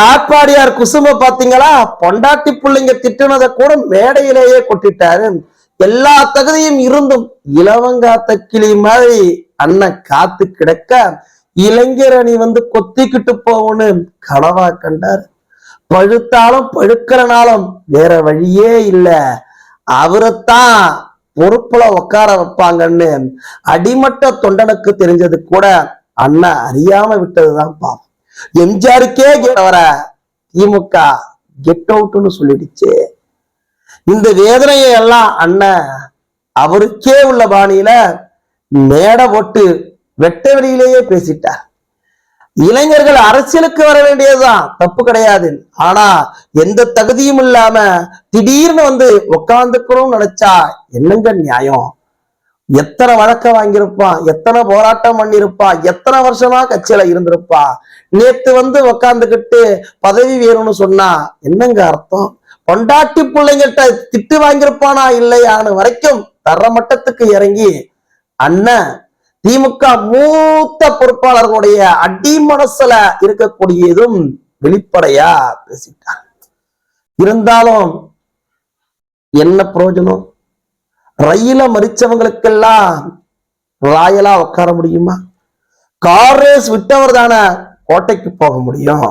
காப்பாடியார் குசும பாத்தீங்களா? பொண்டாட்டி பிள்ளைங்க திட்டுனதை கூட மேடையிலேயே கொட்டிட்டாரு. எல்லா தகுதியும் இருந்தும் இளவங்காத்த கிளி மாதிரி அண்ணன் காத்து கிடக்க இளைஞர் அணி வந்து கொத்திக்கிட்டு போகணும்னு கனவா கண்டாரு. பழுத்தாலும் பழுக்கிறனாலும் வேற வழியே இல்ல. அவரைத்தான் பொறுப்புல உட்கார வைப்பாங்கன்னு அடிமட்ட தொண்டனுக்கு தெரிஞ்சது கூட அண்ணன் அறியாம விட்டதுதான் பாவம். எம்ஜிஆருக்கே வர திமுக கெட் அவுட்னு சொல்லிடுச்சு. இந்த வேதனையை எல்லாம் அண்ணன் அவருக்கே உள்ள பாணியில மேடை போட்டு வெட்ட வெளியிலேயே பேசிட்டார். இளைஞர்கள் அரசியலுக்கு வர வேண்டியதுதான் தப்பு கிடையாது. ஆனா எந்த தகுதியும் இல்லாம திடீர்னு வந்து உட்காந்துக்கணும்னு நினைச்சா என்னங்க நியாயம்? எத்தனை வழக்க வாங்கியிருப்பான் எத்தனை போராட்டம் பண்ணியிருப்பான் எத்தனை வருஷமா கட்சியில இருந்திருப்பான் நேத்து வந்து உக்காந்துக்கிட்டு பதவி வேணும்னு சொன்னா என்னங்க அர்த்தம்? பொண்டாட்டி பிள்ளைங்கிட்ட திட்டு வாங்கியிருப்பானா இல்லையான்னு வரைக்கும் தர மட்டத்துக்கு இறங்கி அண்ணன் திமுக மூத்த பொறுப்பாளர்களுடைய அடி மனசுல இருக்கக்கூடியதும் வெளிப்படையா பேசிட்டார். இருந்தாலும் என்ன பிரயோஜனம்? ரயில மறிச்சவங்களுக்கெல்லாம் ராயலா உட்கார முடியுமா? கார் ரேஸ் விட்டவர் தானே கோட்டைக்கு போக முடியும்?